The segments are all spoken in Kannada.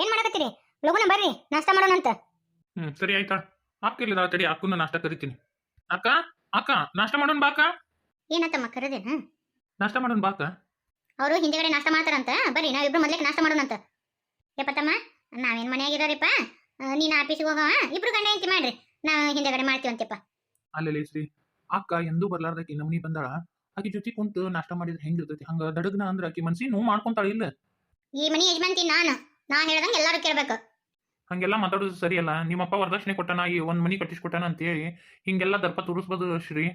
ಏನ್ ಮಾಡಕತ್ತೀರಿ? ಲಗುನ ಬರ್ರಿ ನಾಷ್ಟ ಮಾಡೋಣಂತ ಹ್ಮ್ ಸರಿ ಆಯ್ತಾ. ಅಕ್ಕ ಇಲ್ಲದ ತಡಿ ಅಕ್ಕನ ನಾಷ್ಟ ಕರಿತೀನಿ. ಅಕ್ಕ ಅಕ್ಕ ನಾಷ್ಟ ಮಾಡೋಣ ಬಾಕ ಏನತ್ತಮ್ಮ ಕರೆದೇನ? ನಾಷ್ಟ ಮಾಡೋಣ ಬಾಕ ಅವರು ಹಿಂದೆಗಡೆ ನಾಷ್ಟ ಮಾಡ್ತಾರಂತ ಬರ್ರಿ ನಾವಿಬ್ರು ಮೊದ್ಲಿಗೆ ನಾಷ್ಟ ಮಾಡೋಣಂತ ಯಪ್ಪತ್ತಮ್ಮ ನಾವೇನ್ ಮನ್ಯಾಗಿರೋರಿಪ್ಪ ನೀನ್ ಆಫೀಸಿಗೆ ಹೋಗವ? ಇಬ್ರು ಗಂಡ ಹೆಂಡತಿ ಮಾಡ್ರಿ. ನಾವು ಹಿಂದೆಗಡೆ ಮಾಡ್ತೀವಂತಪ್ಪ ಅಲ್ಲಿ ಶ್ರೀ ಅಕ್ಕ ಎಂದೂ ಬರ್ಲಾರ್ದಕ್ಕೆ ನಮ್ನಿ ಬಂದಾಳ. ಆಕಿ ಜೊತೆ ಕುಂತು ನಾಷ್ಟ ಮಾಡಿದ್ರೆ ಹೆಂಗಿರ್ತೈತಿ? ಹಂಗ ದಡಗ್ನ ಅಂದ್ರ ಆಕಿ ಮನ್ಸಿ ನೋವು ಮಾಡ್ಕೊಂತಾಳ ಇಲ್ಲ. ಈ ಮನಿ ಯಜಮಾನ್ತಿ ನಾನು. ನಾ ಹೇಳ್ದಂಗೆ ಎಲ್ಲರೂ ಕೇಳಬೇಕು. ಹಂಗೆಲ್ಲ ಮಾತಾಡೋದು ಸರಿಯಲ್ಲ. ನಿಮ್ಮಪ್ಪ ವರದಕ್ಷಿಣೆ ಕೊಟ್ಟನ ಈ ಒಂದು ಮನಿ ಕಟ್ಟಿಸ್ಕೊಟ್ಟಾನ ಅಂತೇಳಿ ಹಿಂಗೆಲ್ಲ ದರ್ಪ ತೋರಿಸ್ಬೋದು ಶ್ರೀ.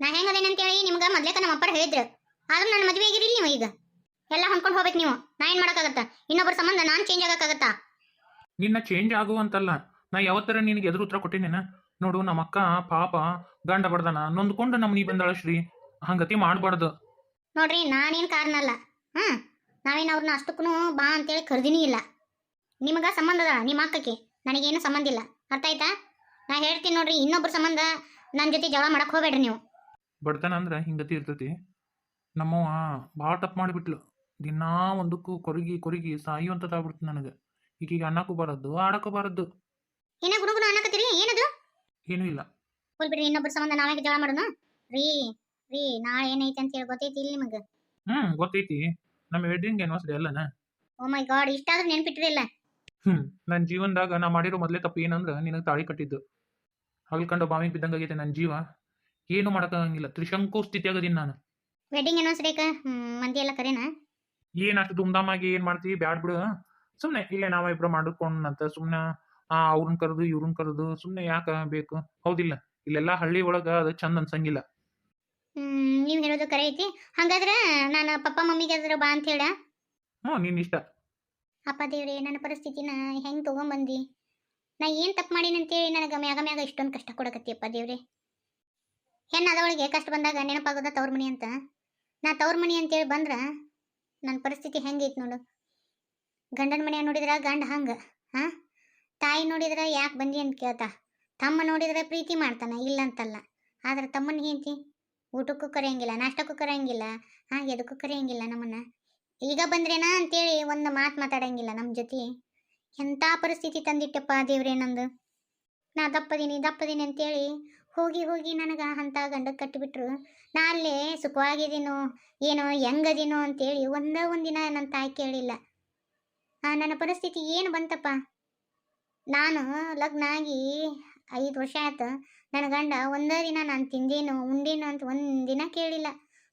ನಾ ಹೆಂಗದೇನೆ ಅಂತೇಳಿ ನಿಮ್ಗೆ ಮೊದ್ಲೇಕ ನಮ್ಮ ಅಪ್ಪರ ಹೇಳಿದ್ರು. ಆದ್ರೂ ನನ್ನ ಮದುವೆ ಆಗಿರಿ ನೀವು ಈಗ. ಎಲ್ಲ ಹೊಂದ್ಕೊಂಡು ಹೋಗ್ಬೇಕು ನೀವು. ನಾ ಏನ್ ಮಾಡಕಾಗುತ್ತಾ ಇನ್ನೊಬ್ಬರ ಸಂಬಂಧ ನಾನು ಚೇಂಜ್ ಆಗಕ್ಕಾಗತ್ತಾ? ನಿನ್ನ ಚೇಂಜ್ ಆಗುವಂತಲ್ಲ. ನಾ ಯಾವತ್ತರ ನಿನಗೆ ಎದುರು ಉತ್ತರ ಕೊಟ್ಟಿನೇನ ನೋಡು ನಮ್ಮ ಅಕ್ಕ ಪಾಪ ಗಂಡ ಬಡ್ದನ. ನೊಂದ್ಕೊಂಡು ನಮ್ಮ ನೀ ಬಂದಳ ಶ್ರೀ. ಹಂಗತಿ ಮಾಡ್ಬಾರ್ದು. ನೋಡ್ರಿ ನಾನೇನ್ ಕಾರಣ ಅಲ್ಲ. ಹ್ಮ್. ನಾವೇನ್ ಅವ್ರನ್ನ ಅಷ್ಟಕ್ಕೂ ಬಾ ಅಂತೇಳಿ ಕರ್ದಿನಿ ಇಲ್ಲ. ನಿಮಗೆ ಸಂಬಂಧ ಅದ ನಿಮ್ಮ ಅಕ್ಕಕ್ಕೆ. ನನಗೇನು ಸಂಬಂಧ ಇಲ್ಲ. ಅರ್ಥ ಆಯ್ತಾ? ನಾ ಹೇಳ್ತೀನಿ ನೋಡ್ರಿ ಇನ್ನೊಬ್ರ ಸಂಬಂಧ ನನ್ನ ಜೊತೆ ಜಗಳ ಮಾಡಕ್ಕೆ ಹೋಗ್ಬೇಡ್ರಿ ನೀವು. ಬಡ್ತಾನ ಅಂದ್ರೆ ಹಿಂಗತಿ ಇರ್ತೈತಿ. ನಮ್ಮವ್ವ ಭಾಳ ತಪ್ಪು ಮಾಡಿಬಿಟ್ಲು. ದಿನಾ ಒಂದಕ್ಕೂ ಕೊರಗಿ ಕೊರಗಿ ಸಾಯುವಂಥದ್ದಾಗ್ಬಿಡ್ತು ನನಗೆ. ಈಗೀಗ ಅನ್ನಕ್ಕೂ ಬಾರದ್ದು ಆಡಕ್ಕೂ ಬಾರದ್ದು. ಏನ ಗುಣಗುಣ ಅನ್ನಕತ್ತೀರಿ? ಏನದು? ಏನೂ ಇಲ್ಲ. ಹೋಲ್ ಬಿಡ್ರಿ ಇನ್ನೊಬ್ರ ಸಂಬಂಧ ನಾವೇ ಜಗಳ ಮಾಡೋಣ ರೀ ರೀ ನಾಳೆ ಏನೈತೆ ಅಂತ ಹೇಳಿ ಗೊತ್ತೈತಿ ಇಲ್ಲಿ ನಿಮಗೆ? ಹ್ಮ್ ಗೊತ್ತೈತಿ. ನಮ್ಮ ವೆಡ್ಡಿಂಗ್ ಆನಿವರ್ಸರಿ ಅಲ್ಲನ? ಓ ಮೈ ಗಾಡ್ ಇಷ್ಟಾದ್ರೂ ನೆನಪಿಟ್ಟಿರಲಿಲ್ಲ ಹ್ಮ್ ನನ್ನ ಜೀವನದಾಗ ನಾ ಮಾಡಿರೋ ಮೊದಲೇ ತಪ್ಪು ಏನಂದ್ರೆ ನಿನಗೆ ತಾಳಿ ಕಟ್ಟಿದ್ದು. ಹಗಲ್ಕಂಡು ಬಾವಿಗೆ ಬಿದ್ದಂಗಾಗೈತೆ ನನ್ನ ಜೀವ. ಏನು ಮಾಡೋಕ್ಕಾಗಂಗಿಲ್ಲ ತ್ರಿಶಂಕು ಸ್ಥಿತಿಯಾಗದೀನಿ ನಾನು. ವೆಡ್ಡಿಂಗ್ ಆನಿವರ್ಸರಿಕ ಮಂದಿ ಎಲ್ಲ ಕರೆನಾ? ಏನ್ ಅಷ್ಟು ಧೂಮ್ಧಾಮಾಗಿ ಏನು ಮಾಡ್ತೀವಿ ಬ್ಯಾಡ್ ಬಿಡು. ಸುಮ್ಮನೆ ಇಲ್ಲೇ ನಾವ ಇಬ್ಬರು ಮಾಡ್ಕೊಂಡಂತ ಸುಮ್ಮನೆ ಆ ಅವ್ರನ್ನ ಕರೆದು ಇವ್ರನ್ನ ಕರೆದು ಸುಮ್ಮನೆ ಯಾಕ ಬೇಕು? ಹೌದಿಲ್ಲ ಇಲ್ಲೆಲ್ಲ ಹಳ್ಳಿ ಒಳಗ ಅದು ಚಂದ ಅನ್ಸಂಗಿಲ್ಲ. ನೀವು ಹೇಳೋದು ಕರೆ ಐತಿ. ಹಂಗಾದ್ರೆ ನಾನು ಪಪ್ಪ ಮಮ್ಮಿಗೆ ಅದ್ರ ಬಾ ಅಂತ ಹೇಳ. ಹ್ಞೂ ನಿನ್ ಇಷ್ಟ. ಅಪ್ಪ ದೇವ್ರೆ ನನ್ನ ಪರಿಸ್ಥಿತಿನ ಹೆಂಗ್ ತಗೊಂಬಂದಿ? ನಾ ಏನು ತಪ್ಪು ಮಾಡಿನಂತೇಳಿ ನನಗೆ ಮ್ಯಾಗ ಮ್ಯಾಗ ಇಷ್ಟೊಂದು ಕಷ್ಟ ಕೊಡಕತ್ತಿಯಪ್ಪ ದೇವ್ರೆ. ಹೆಣ್ಣಾದವಳಿಗೆ ಕಷ್ಟ ಬಂದಾಗ ನೆನಪಾಗೋದ ತವ್ರ ಮನಿ ಅಂತ. ನಾ ತವ್ರ ಮನಿ ಅಂತೇಳಿ ಬಂದ್ರ ನನ್ನ ಪರಿಸ್ಥಿತಿ ಹೆಂಗೈತೆ ನೋಡು. ಗಂಡನ ಮನೆ ನೋಡಿದ್ರ ಗಂಡ ಹಂಗ ಹಾಂ? ತಾಯಿ ನೋಡಿದ್ರ ಯಾಕೆ ಬಂದಿ ಅಂತ ಕೇಳ್ತಾ. ತಮ್ಮ ನೋಡಿದ್ರೆ ಪ್ರೀತಿ ಮಾಡ್ತಾನ ಇಲ್ಲ ಅಂತಲ್ಲ. ಆದ್ರೆ ತಮ್ಮನ ಹೆಂಡತಿ? ಊಟಕ್ಕೂ ಕರೆಯಂಗಿಲ್ಲ, ನಾಷ್ಟಕ್ಕೂ ಕರೆಯಂಗಿಲ್ಲ ಹಾ ಎದಕ್ಕೂ ಕರೆಯಂಗಿಲ್ಲ ನಮ್ಮನ್ನ. ಈಗ ಬಂದ್ರೇನಾ ಅಂತೇಳಿ ಒಂದು ಮಾತು ಮಾತಾಡಂಗಿಲ್ಲ ನಮ್ಮ ಜೊತೆ. ಎಂಥ ಪರಿಸ್ಥಿತಿ ತಂದಿಟ್ಟಪ್ಪ ದೇವ್ರೇ ನಂದು. ನಾ ದಪ್ಪದೀನಿ ದಪ್ಪದೀನಿ ಅಂತೇಳಿ ಹೋಗಿ ಹೋಗಿ ನನಗೆ ಅಂಥ ಗಂಡಕ್ಕೆ ಕಟ್ಟಿಬಿಟ್ರು ನಾ ಅಲ್ಲೇ ಸುಖವಾಗಿದ್ದೀನೋ ಏನೋ ಹೆಂಗದೀನೋ ಅಂತೇಳಿ ಒಂದೇ ಒಂದಿನ ನನ್ನ ತಾಯಿ ಕೇಳಿಲ್ಲ. ನನ್ನ ಪರಿಸ್ಥಿತಿ ಏನು ಬಂತಪ್ಪ? ನಾನು ಲಗ್ನ ಆಗಿ ಐದು ವರ್ಷ ಆಯ್ತು. ನನ್ನ ಗಂಡ ಒಂದೇ ದಿನ ನಾನು ತಿಂದೇನು ಉಂಡೇನು ಅಂತ ಒಂದಿನ ಕೇಳಿಲ್ಲ.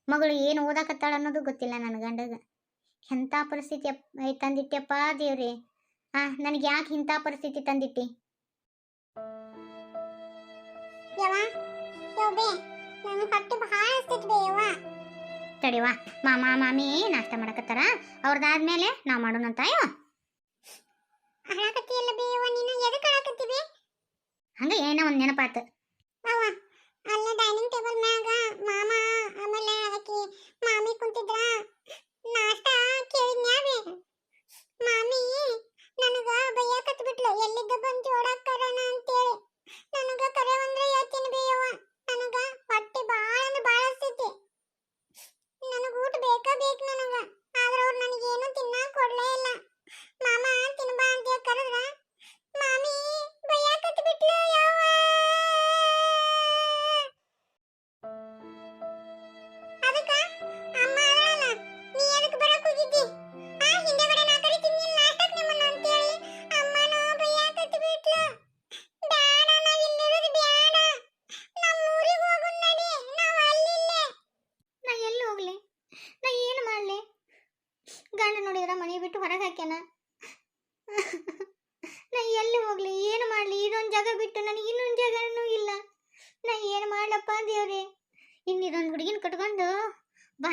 ಮಗಳು ಏನು ಓದಾಕತ್ತಾಳ ಅನ್ನೋದು ಗೊತ್ತಿಲ್ಲ ನನ್ನ ಗಂಡಗೆ. ಎಂಥ ಪರಿಸ್ಥಿತಿ ತಂದಿಟ್ಟಪ್ಪ ದೇವ್ರಿ. ಆ ನನಗೆ ಯಾಕೆ ಇಂಥ ಪರಿಸ್ಥಿತಿ ತಂದಿಟ್ಟಿ ತಡಿವಾ ಮಾಮ ಮಾಮಿ ನಾಷ್ಟ ಮಾಡಕತ್ತಾರ? ಅವ್ರದಾದ್ಮೇಲೆ ನಾವು ಮಾಡೋಣ ಅಯ್ಯೋ. ಹಾಳಾಕತ್ತಿಯಲ್ಲ ಬೇವ ನೀನು ಎದಕ್ಕೆ ಹಾಳಾಕತ್ತೀವಿ ಹಂಗ ಏನೋ ಒಂದು ನೆನಪಾತು. ಅಲ್ಲ ಡೈನಿಂಗ್ ಟೇಬಲ್ ಮ್ಯಾಗ ಮಾಮ, ಆಮೇಲೆ ಆಕಿ ಮಾಮಿ ಕುಂತಿದ್ರ, ನಾಷ್ಟ ಕೇಳಿದ್ನ್ಯಾವೆ. ಮಾಮಿ, ನನಗ ಬೈಯಾಕತ್ ಬಿಟ್ಲು ಎಲ್ಲಿದ್ದ ಬಂದು ಜೋಡಾಕರಣ ಅಂತೇಳಿ.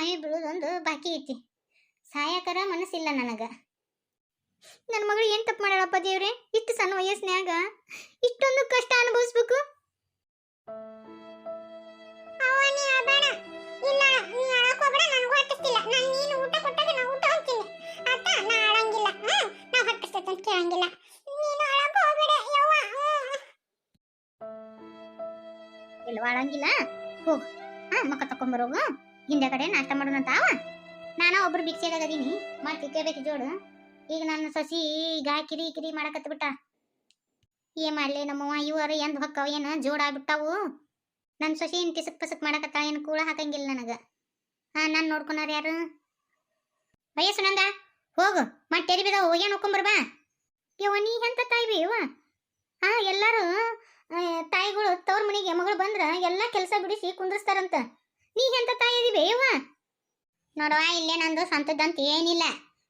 ಬಾಯಿ ಬೀಳೋದೊಂದು ಬಾಕಿ ಐತಿ. ಸಾಯಕರ ಮನಸ್ಸಿಲ್ಲ ನನಗೆ. ನನ್ನ ಮಗಳು ಏನು ತಪ್ಪು ಮಾಡಾಳಪ್ಪ ದೇವ್ರೆ? ಇಷ್ಟು ಸಣ್ಣ ವಯಸ್ಸಿನಾಗ ಇಷ್ಟೊಂದು ಕಷ್ಟ ಅನುಭವಿಸ್ಬೇಕು? ನಾ ಅಳಂಗಿಲ್ಲ ಹೋಗು ಹಾ ಮಕ್ಕ ತಕೊಂಬರೋಗು ಹಿಂದೆ ಕಡೆ ನಾಷ್ಟ ಮಾಡೋಣ ತಾವ ನಾನು ಒಬ್ರು ಭಿಕ್ಷೆದಾಗದೀನಿ ಮತ್ತೆ ತಿಕ್ಕಬೇಕು ಜೋಡು. ಈಗ ನನ್ನ ಸಸಿ ಈಗ ಕಿರಿ ಕಿರಿ ಮಾಡಕತ್ತ ಬಿಟ್ಟ. ಏನ್ ಮಾಡ್ಲಿ ನಮ್ಮವ್ವ ಇವರು ಎಂದ್ ಹೊಕ್ಕವ ಏನ? ಜೋಡ ಆಗ್ಬಿಟ್ಟಾವು. ನನ್ನ ಸಸಿ ಏನ್ ಕಿಸಕ್ ಪಸಕ್ ಮಾಡಕತ್ತ? ಏನ್ ಕೂಳ ಹಾಕಂಗಿಲ್ಲ ನನಗ. ಹಾ ನಾನ್ ನೋಡ್ಕೊನಾರ ಯಾರು? ಅಯ್ಯ ಸುನಂದ, ಹೋಗು. ಮಟ್ಟೆರಿ ಬಿದಾವು ಏನ್ ನೋಡ್ಕೊಂಬರ್ ಬಾ. ನೀ ಎಂತ ತಾಯಿ ಬಿ ಯವ್ವ? ಹಾ ಎಲ್ಲಾರು ತಾಯಿಗಳು ತವ್ರ ಮನೆಗೆ ಮಗಳು ಬಂದ್ರ ಎಲ್ಲಾ ಕೆಲಸ ಬಿಡಿಸಿ ಕುಂದ್ರಸ್ತಾರಂತ. ನೀ ಎಂತ ತಾಯಿ ಬೇವ ನೋಡುವ ಇಲ್ಲೇ ನಂದು ಸಂತದ್ದಂತ ಏನಿಲ್ಲ.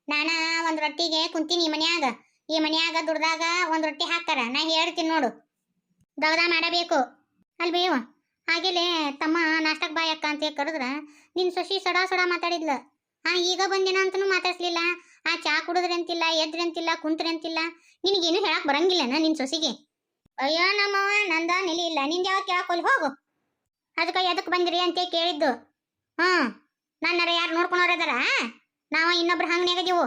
ನಾನ ಒಂದ್ ರೊಟ್ಟಿಗೆ ಕುಂತೀನಿ ಈ ಮನ್ಯಾಗ. ಈ ಮನ್ಯಾಗ ದುಡ್ದಾಗ ಒಂದ್ ರೊಟ್ಟಿ ಹಾಕ್ತಾರ. ನಾ ಹೇಳ್ತೀನಿ ನೋಡು. ದೌದ ಮಾಡಬೇಕು. ಅಲ್ಬೇಯವ್ವ ಹಾಗೆಲೇ ತಮ್ಮ ನಾಷ್ಟಕ್ ಬಾಯ್ ಅಕ್ಕ ಅಂತ ಕರೆದ್ರ, ನಿನ್ ಸೊಸಿ ಸಡಾ ಸಡಾ ಮಾತಾಡಿದ್ಲ. ಆ, ಈಗ ಬಂದಿನ ಅಂತನೂ ಮಾತಾಡ್ಸ್ಲಿಲ್ಲ. ಆ, ಚಾ ಕುಡಿದ್ರೆ ಅಂತಿಲ್ಲ ಎದ್ರಿ ಅಂತಿಲ್ಲ ಕುಂತ್ರೆ ಅಂತಿಲ್ಲ ನಿನಗೇನು ಹೇಳಕ್ ಬರಂಗಿಲ್ಲನ ನಿನ್ ಸೊಸಿಗೆ? ಅಯ್ಯೋ ನಮ್ಮವ ನಂದ ನೆಲಿ ಇಲ್ಲ. ನಿಂದ ಯಾವ ಕೇಳಕೊಲ್ ಹೋಗು. ಅದಕ್ಕೆ ಎದಕ್ಕೆ ಬಂದಿರಿ ಅಂತ ಕೇಳಿದ್ದು. ಹ್ಮ್ ನನ್ನರ ಯಾರು ನೋಡ್ಕೊಳೋರು ಅದಾರ ನಾವು ಇನ್ನೊಬ್ರು ಹಂಗೆ ನೆಗದೀವು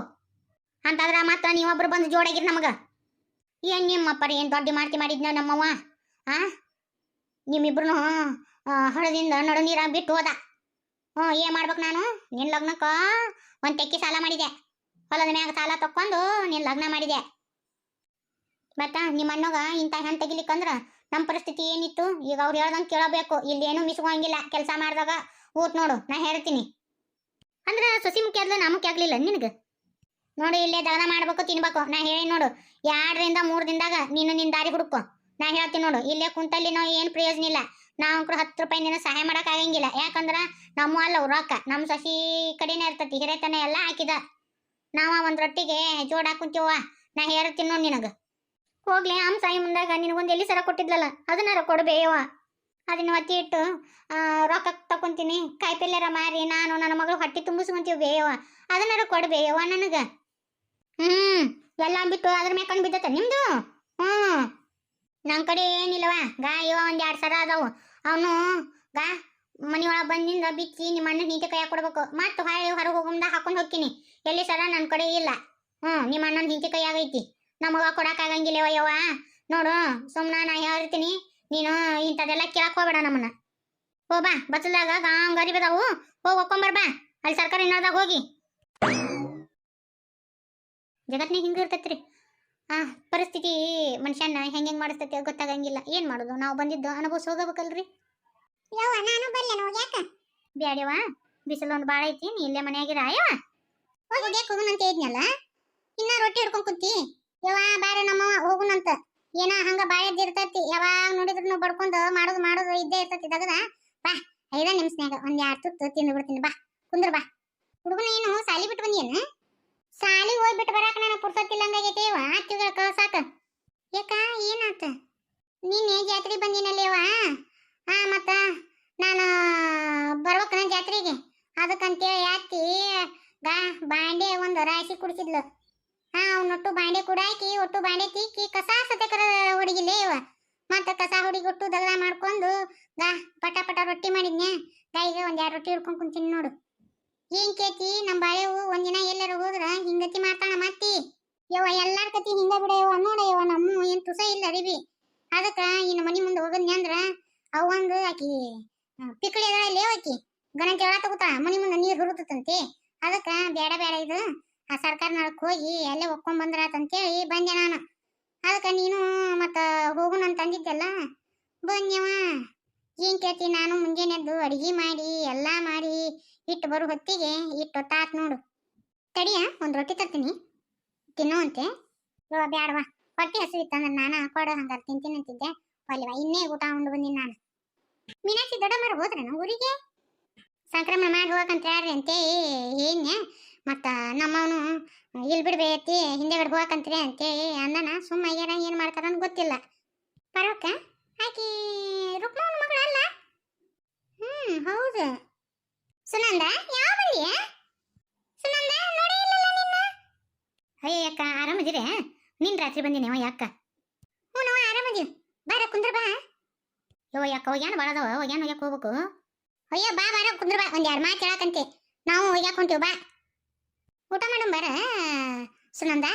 ಅಂತಂದ್ರ ಮಾತ್ರ ನೀವೊಬ್ರು ಬಂದು ಜೋಡಾಗಿರಿ ನಮಗ. ಏನ್ ನಿಮ್ಮಪ್ಪರ, ಏನ್ ದೊಡ್ಡ ಮಾಡ್ತಿ ಮಾಡಿದ್ನ ನಮ್ಮವ್ವ? ಆ ನಿಮ್ಮಿಬ್ರು ಹಳದಿಂದ ನಡು ನೀರ ಬಿಟ್ಟು ಹೋದ. ಹ್ಞೂ, ಏನ್ ಮಾಡ್ಬೇಕು ನಾನು? ನಿನ್ನ ಲಗ್ನಕ್ಕ ಒಂದು ತೆಕ್ಕಿ ಸಾಲ ಮಾಡಿದೆ. ಹೊಲದ ಮ್ಯಾಗ ಸಾಲ ತಕ್ಕೊಂಡು ನಿನ್ನ ಲಗ್ನ ಮಾಡಿದೆ. ಮತ್ತ ನಿಮ್ಮ ಅಣ್ಣಗ ಇಂಥ ಹೆಣ್ಣು ತೆಗಿಲಿಕ್ಕಂದ್ರ ನಮ್ಮ ಪರಿಸ್ಥಿತಿ ಏನಿತ್ತು? ಈಗ ಅವ್ರು ಹೇಳ್ದಂಗೆ ಕೇಳಬೇಕು. ಇಲ್ಲಿ ಏನು ಮಿಸ್ಕೊಂಗಿಲ್ಲ ಕೆಲಸ ಮಾಡಿದಾಗ ಊಟ ನೋಡು, ನಾ ಹೇಳ್ತೀನಿ. ಅಂದ್ರೆ ಸೊಸಿ ಮುಖ್ಯ ಆದ್ಲು ನಾ ಆಗ್ಲಿಲ್ಲ ನಿನಗೆ? ನೋಡು, ಇಲ್ಲೇ ದಗದ ಮಾಡ್ಬೇಕು, ತಿನ್ಬೇಕು. ನಾ ಹೇಳಿ ನೋಡು, ಎರಡರಿಂದ ಮೂರು ದಿನದಾಗ ನೀನು ನಿನ್ ದಾರಿ ಹುಡುಕೋ. ನಾ ಹೇಳ್ತೀನಿ ನೋಡು, ಇಲ್ಲೇ ಕುಂತಲ್ಲಿ ನಾವು ಏನು ಪ್ರಯೋಜನ ಇಲ್ಲ. ನಾವು ಅಂಕರು ಹತ್ತು ರೂಪಾಯಿ ನಿನ್ನ ಸಹಾಯ ಮಾಡಕ್ ಆಗಂಗಿಲ್ಲ. ಯಾಕಂದ್ರ ನಮ್ಮ ಅಲ್ಲ ರೊಕ್ಕ. ನಮ್ಮ ಸಸಿ ಕಡೆನೇ ಇರ್ತತಿ, ಹಿರೇತನ ಎಲ್ಲ ಹಾಕಿದ. ನಾವ ಒಂದು ರೊಟ್ಟಿಗೆ ಜೋಡ್ ಹಾಕುಂತೀವ ನಾ ಹೇಳ್ತೀನಿ ನೋಡು ನಿನಗ. ಹೋಗ್ಲಿ, ಆಮ್ ಸಾಯಿ ಮುಂದಾಗ ನಿನಗೊಂದು ಎಲ್ಲಿ ಸರ ಕೊಟ್ಟಿದ್ಲಲ್ಲ ಅದನ್ನಾರ ಕೊಡ್ಬೇಯವ ಅದನ್ನ ಒತ್ತಿ ಇಟ್ಟು ರೊಕ್ಕ ತಕೊಂತೀನಿ. ಕಾಯಿಪಲ್ಯರ ಮಾರಿ, ನಾನು ನನ್ನ ಮಗಳು ಹೊಟ್ಟೆ ತುಂಬಿಸ್ಕೊಂತೀವಿ ಬೇಯವ ಅದನ್ನಾರ ಕೊಡ್ಬೇಯವ ನನಗೆ. ಹ್ಮ್ ಎಲ್ಲ ಬಿಟ್ಟು ಅದ್ರ ಮೇಕೊಂಡು ಬಿದ್ದತ್ತ ನಿಮ್ದು? ಹ್ಞೂ ನನ್ನ ಕಡೆ ಏನಿಲ್ಲವ ಗಾ, ಇವ ಒಂದು ಎರಡು ಸರ ಅದಾವು. ಅವನು, ಗಾ, ಮನೆಯೊಳಗೆ ಬಂದಿಂದ ಬಿಚ್ಚಿ ನಿಮ್ಮ ಅಣ್ಣ ನಿಂತೆ ಕೈಯಾಗ ಕೊಡ್ಬೇಕು. ಮತ್ತು ಹೊಳ್ಳಿ ಹೊರಗೆ ಹೋಗುಂದ ಹಾಕೊಂಡು ಹೋಗ್ತೀನಿ. ಎಲ್ಲಿ ಸರ ನನ್ನ ಕಡೆ ಇಲ್ಲ. ಹ್ಞೂ ನಿಮ್ಮ ಅಣ್ಣನ ಹಿಂತೆ ಕೈಯಾಗ ಐತಿ. ನಮಗ ಕೊಡಕ್ ಆಗಂಗಿಲ್ಲವ ಯವ್ವ. ನೋಡು ಸುಮ್ನ ನಾ ಹೇಳಿರ್ತೀನಿ ನೀನು ಇಂಥದೆಲ್ಲ ಕೇಳಕ್ ಹೋಗ್ಬೇಡ ನಮ್ಮನ್ನ. ಹೋ ಬಾ ಬಚ್ಚಲ್ದಾಗ ಗಾಂವ್ ಗರಿ ಬದಾವು ಹೋಗಿ ಒಕ್ಕೊಂಬರ್ ಬಾ. ಅಲ್ಲಿ ಸರ್ಕಾರ ಇನ್ನೋದಾಗ ಹೋಗಿ. ಜಗತ್ನಾಗ ಹಿಂಗ ಇರ್ತೈತ್ರಿ? ಆ ಪರಿಸ್ಥಿತಿ ಮನುಷ್ಯನ ಹೆಂಗೆ ಹೆಂಗೆ ಮಾಡಿಸ್ತೈತಿ ಗೊತ್ತಾಗಂಗಿಲ್ಲ. ಏನು ಮಾಡೋದು? ನಾವು ಬಂದಿದ್ದು ಅನುಭವ ಹೋಗಬೇಕಲ್ರಿ ಯವ್ವ ನಾನು ಬರ್ಲೇನು ಯಾಕ ಬ್ಯಾಡ್ಯವ ಬಿಸಿಲು ಒಂದು ಭಾಳ ಐತಿ ನೀ ಇಲ್ಲೇ ಮನ್ಯಾಗಿರ ಅಯ್ಯವ ಹೋಗಿ ಹೋಗುನಂತ ಇದ್ನಲ್ಲ? ಇನ್ನ ರೊಟ್ಟಿ ಹಿಡ್ಕೊಂಡ್ ಕುಂತಿ? ಯವ್ವ ಬಾರ ನಮ್ಮವ್ವ ಹೋಗುನಂತ. ಏನ ಹಂಗ ಬಾಯದ್ ಇರ್ತೈತಿ. ಯಾವಾಗ ನೋಡಿದ್ರು ಬಡ್ಕೊಂಡು ಮಾಡೋದು ಮಾಡೋದು ಇದ್ದೇ ಇರ್ತೈತಿ. ದಗದ, ಬಾ, ಐದ ನಿಮಿಷನ್ಯಾಗ ಒಂದ್ ಎರಡು ತುತ್ತು ತಿಂದು ಬಿಡ್ತೀನಿ. ಬಾ, ಕುಂದ್ರ ಬಾ. ಹುಡುಗನ ಏನು ಸಾಲಿ ಬಿಟ್ಟು ಬಂದಿಯೇನ? ಸಾಲಿ ಹೋಗಿ ಬಿಟ್ಟು ಬರಾಕ ನಾನು ಪುರ್ಸತ್ತಿಲ್ಲ ಹಂಗಾಗೈತೆ. ಯವ್ವ ಕಳ್ಸಾಕ. ಯಾಕ ಏನಾತ? ಜಾತ್ರೆಗೆ ಬಂದಿನಲ್ಲಿ ಬಂದಿನಲ್ಲೇವ ಹಾ ಮತ್ತ ನಾನು ಬರ್ಬೇಕನ ಜಾತ್ರೆಗೆ. ಅದಕ್ಕಂತೇಳಿ ಅತ್ತಿ ಗಾ, ಬಾಂಡೆ ಒಂದು ರಾಶಿ ಕುಡಿಸಿದ್ಲು. ಹಾ ಅವ್ನೊಟ್ಟು ಬಾಂಡೆ ಕುಡಾಕಿ ಒಟ್ಟು ಬಾಂಡೆ ತಿಕ್ಕಿ ಕಸ ಸತೆಕರ ಹುಡುಗಿಲೇ ಇವ. ಮತ್ತೆ ಕಸ ಹುಡುಗಿ ಒಟ್ಟು ದಗದ ಮಾಡ್ಕೊಂಡು ಗಾ, ಪಟ ಪಟ ರೊಟ್ಟಿ ಮಾಡಿದ್ನ್ಯಾ? ಗಾಯಿಗೆ ಒಂದೆರಡು ಒಂದ್ ಎರಡು ರೊಟ್ಟಿ ಹಿಡ್ಕೊಂಡು ಕುಂತೀನಿ ನೋಡು. ಏನ್ ಕೇತಿ? ನಮ್ಮ ಬಾಳೆವು ಒಂದಿನ ಎಲ್ಲಾರ ಹೋದ್ರ ಹಿಂಗತಿ ಮಾಡ್ತಾಳ ಮತ್ತಿ? ಯವ್ವ, ಎಲ್ಲಾರ್ ಕತಿ ಹಿಂಗ ಬಿಡ ಯವ್ವ, ನೋಡ ನಮ್ಮ ಏನ್ ತುಸ ಇಲ್ಲ ಅರಿವಿ ಅದಕ್ಕ ಇನ್ನು ಮನಿ ಮುಂದೆ ಹೋಗದ್ನಿ ಅಂದ್ರ ಅವಂದು ಆಕಿ ಪಿಕ್ಕಳಿ ಅದ ಲೇವಾಕಿ ಗಣಂತಿ ಒಳ ತಗೋತಾಳ, ಮನಿ ಮುಂದೆ ನೀರು ಹುರುತಂತೆ ಅದಕ್ಕ ಬೇಡ ಬೇಡ ಇದು. ಆ ಸರ್ಕಾರ ಹೋಗಿ ಅಲ್ಲೇ ಒಕ್ಕೊಂಡ್ ಬಂದ್ರಾತಂತೇಳಿ ಬಂದೆ ನಾನು. ಅದಕ್ಕೆ ನೀನು ಮತ್ತ ಹೋಗುಣ ಅಂತ ಅಂದಿದ್ದಲ್ಲ? ಬಂದ್ಯವ. ಏನ್ ಕೇಳ್ತಿ ನಾನು ಮುಂಜಾನೆದ್ದು ಅಡಿಗೆ ಮಾಡಿ ಎಲ್ಲಾ ಮಾಡಿ ಇಟ್ಟು ಬರೋ ಹೊತ್ತಿಗೆ ಇಟ್ಟು ತಾತ್ ನೋಡು. ತಡಿಯ, ಒಂದ್ ರೊಟ್ಟಿ ತರ್ತೀನಿ. ತಿನ್ನೋ ಅಂತೆ. ಬ್ಯಾಡವಾ ಹೊಟ್ಟೆ ಹಸು ಇತ್ತಂದ್ರೆ ನಾನು ಕೊಡು ಹಂಗಾರೆ ತಿಂತೀನಿ ಅಂತಿದ್ದೆ. ಒಲಿವ ಇನ್ನೇ ಊಟ ಉಂಡು ಬಂದಿನಿ ನಾನು. ಮೀನಾಕ್ಷಿ ದೊಡ್ಡಮ್ಮರು ಹೋದ್ರೇನು ಊರಿಗೆ? ಸಂಕ್ರಮಣ ಮಾಡಿ ಹೋಗಂತ ಯಾರ್ರಿ ಅಂತ ಏನ್ಯ ಮತ್ತ ನಮ್ಮವನು ಇಲ್ಲಿ ಬಿಡ್ಬೇತಿ ಹಿಂದೆಗಡೆ ಹೋಗಕಂತ್ರಿ ಅಂತೇಳಿ ಅಂದನ. ಸುಮ್ಮ ಏನು ಮಾಡ್ತಾರ ಅಂತ ಗೊತ್ತಿಲ್ಲ. ಪರೋಕ ಆಕಿ ರುಕ್ಮವನ ಮಗಳು ಅಲ್ಲ? ಹ್ಞೂ ಹೌದು. ಸುನಂದ, ಯಾವ ಬಂದಿಯ ಸುನಂದ, ನೋಡಿ ಇಲ್ಲಲ್ಲ ನಿನ್ನ? ಅಯ್ಯ ಅಕ್ಕ ಆರಾಮದಿರೇ ನಿನ್ ರಾತ್ರಿ ಬಂದಿನಿ ಅವ ಯಾಕ? ಹ್ಞೂ ನಾವು ಆರಾಮದೀವಿ ಬಾರ ಕುಂದ್ರ ಬಾ. ಯೋ ಯಾಕ, ಹೋಗ್ಯಾನ ಬಾಳದವ ಹೋಗ್ಯಾನ ಒಗ್ಯಾಕ ಹೋಗ್ಬೇಕು. ಅಯ್ಯೋ, ಬಾ ಬಾರ ಕುಂದ್ರ ಬಾ, ಒಂದ್ ಎರಡು ಮಾತು ಹೇಳಕಂತೆ. ನಾವು ಹೋಗ್ಯಾಕ ಹೊಂತೀವಿ ಬಾ. ಊಟ ಮಾಡಮ್ ಬರ? ಸುನಂದ?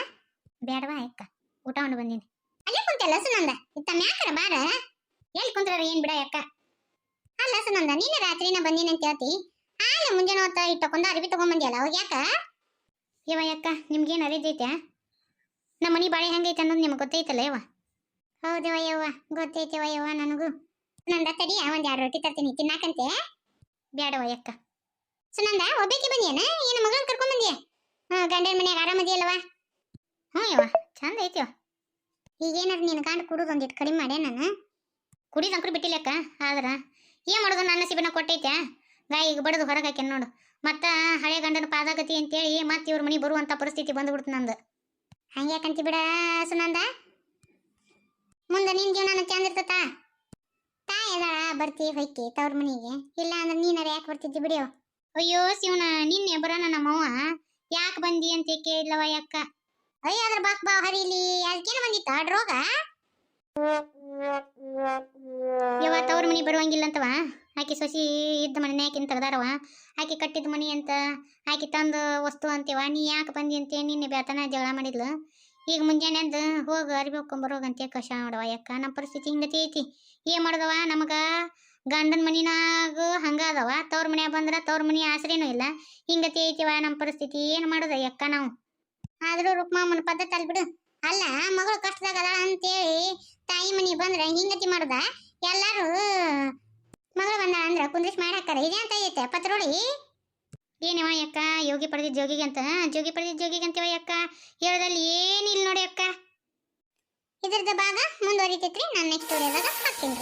ಬೇಡವಾ ಅಕ್ಕ, ಊಟ ಮಾಡಿ ಬಂದೀನಿ. ಅಲ್ಲೇ ಕುಂತಲ್ಲ ಸುನಂದ? ಇತ್ತ ಮ್ಯಾಕರ ಬಾರ? ಎಲ್ಲಿ ಕುಂತ್ರ ಏನ್ ಬಿಡ ಅಕ್ಕ? ಅಲ್ಲ ಸುನಂದ ನೀನು ರಾತ್ರಿನ ಬಂದಿನ ಅಂತ ಹೇಳ್ತಿ. ಆಲೆ ಮುಂಜಾನೆ ಹೊತ್ತ ಇಟ್ಟಕೊಂಡ ಅರಿವಿ ತಗೊಂಬಂದಿಯಲ್ಲ, ಅವಾಗ ಯಾಕ? ಯವ ಅಕ್ಕ, ನಿಮ್ಗೇನು ಅರಿದೈತೆ ನಮ್ಮ ಮನೆ ಬಾಳೆ ಹೆಂಗೈತೆ ಅನ್ನೋದು ನಿಮ್ಗೆ ಗೊತ್ತೈತಲ್ಲ ಯವ ಹೌದು ಯವ್ವ ಗೊತ್ತೈತೆ ಯವ್ವ ನನಗೂ. ನಂದ ತಡಿ ಒಂದ್ ಎರಡು ರೊಟ್ಟಿ ತರ್ತೀನಿ, ತಿನ್ನಾಕಂತೆ. ಬ್ಯಾಡವ ಅಕ್ಕ? ಸುನಂದ, ಒಬ್ಬಾಕಿ ಬಂದಿಯೇನ? ಏನು ಮಗಳನ್ನ ಕರ್ಕೊಂಡ್ ಹಾ ಗಂಡನ ಮನೆಯಾಗ ಆರಾಮದಿಯಲ್ಲವ ಹ್ಞೂ ಯವ್ವ, ಚಂದ ಐತಿವ ಈಗೇನಾದ್ರು ನಿನ್ನ ಗಂಡ ಒಂದಿಟ್ಟು ಕಡಿಮೆ ಮಾಡೇ ನಾನು? ಕುಡಿದ ಅಂಕರು ಬಿಟ್ಟಿಲ್ಲಕ್ಕ, ಆದ್ರ? ಏನು ಮಾಡೋದು ನನ್ನ ಸಿಬಿನ ಕೊಟ್ಟೈತೆ ಗಾಯಿಗೆ ಬಡದು ಹೊರಗೆ ಹಾಕ್ಯಾನ ನೋಡು. ಮತ್ತ ಹಳೆ ಗಂಡನ ಪಾದಾಗತಿ ಅಂತೇಳಿ ಮತ್ತೆ ಇವ್ರ ಮನೆ ಬರುವಂಥ ಪರಿಸ್ಥಿತಿ ಬಂದ್ಬಿಡ್ತು ನಂದು. ಹಂಗೆ ಯಾಕಂತಿ ಬಿಡ ಸುನಂದ? ಮುಂದೆ ನಿನ್ ಜೀವನ ಚಂದ ಇರ್ತತ? ತಾಯಿ ಅದಾಳ, ಬರ್ತಿ ಹೊಯ್ಕಿ ತವ್ರ ಮನೆಗೆ. ಇಲ್ಲ ಅಂದ್ರೆ ನೀನಾರ ಯಾಕೆ ಬರ್ತಿದ್ದಿ ಬಿಡಿಯೋ? ಅಯ್ಯೋ ಶಿವನ ನಿನ್ನೆ ಬರೋಣ ನಮ್ಮವ್ವ. ಯಾಕೆ ಬಂದಿ ಅಂತ ಕೇಳಿದ್ಲವ ಯಾಕ? ಅಯ್ಯ ಅದ್ರ ಬಾಕ್ ಬಾ ಹರಿಲಿ ಅದಕ್ಕೇನು ಬಂದಿತ್ತ? ರೋಗ? ಯಾವತ್ತ ತವ್ರ ಮನೆ ಬರುವಂಗಿಲ್ಲ ಅಂತವ? ಆಕೆ ಸೊಸಿ ಇದ್ದ ಮನೆ ಆಕಿನ ತೆಗ್ದಾರವ. ಆಕಿ ಕಟ್ಟಿದ ಮನಿ ಅಂತ, ಆಕೆ ತಂದ ವಸ್ತು ಅಂತೀವ. ನೀ ಯಾಕೆ ಬಂದಿ ಅಂತ ನಿನ್ನೆ ಬೇತನ ಜಗಳ ಮಾಡಿದ್ಲು. ಈಗ ಮುಂಜಾನೆ ಹೋಗ ಹೋಗಿ ಅರಿವಿ ಹೋಗ್ಕೊಂಬರೋಗಂತೆ ಕಷ ನೋಡವ ಯಾಕ? ನಮ್ಮ ಪರಿಸ್ಥಿತಿ ಹಿಂಗತಿ ಐತಿ. ಏನ್ ಮಾಡ್ದವ ನಮಗ? ಗಂಡನ ಮನಿನಾಗ ಹಂಗ ಅದಾವ. ತವ್ರ ಮನ್ಯಾಗ ಬಂದ್ರ ತವ್ರ ಮನಿ ಆಸರೇನು ಇಲ್ಲ. ಹಿಂಗತಿ ಐತಿವ ನಮ್ಮ ಪರಿಸ್ಥಿತಿ ಏನ್ ಮಾಡೋದ ಯಕ್ಕ ನಾವು? ಆದ್ರೂ ರುಕ್ಮಾಮನ ಪದ್ಧತಿ ಅಲ್ ಬಿಡು. ಅಲ್ಲ, ಮಗಳು ಕಷ್ಟದಾಗ ಅಂತೇಳಿ ತಾಯಿ ಮನಿ ಬಂದ್ರ ಹಿಂಗತಿ ಮಾಡುದ? ಎಲ್ಲಾರು ಮಗಳು ಬಂದ ಅಂದ್ರ ಕುಂದ್ರಿಸ್ ಮಾಡಿ ಹಾಕಾರ ಇದೇ ಅಂತ ಐತೆ ಪತ್ರೋಳಿ ಏನವ ಯಕ್ಕ ಯೋಗಿ ಪಡೆದಿದ್ದ ಜೋಗಿಗೆ ಅಂತ? ಜೋಗಿ ಪಡೆದಿದ್ದ ಜೋಗಿಗೆ ಅಂತೀವ ಯಕ್ಕ ಹೇಳದಲ್ಲಿ ಏನಿಲ್ಲ ನೋಡಿ ಅಕ್ಕ. ಇದ್ರದ್ದು ಭಾಗ ಮುಂದುವರಿತೈತ್ರಿ. ನಾನು ನೆಕ್ಸ್ಟ್ ವಿಡಿಯೋದಾಗ ಹಾಕ್ತೀನಿ.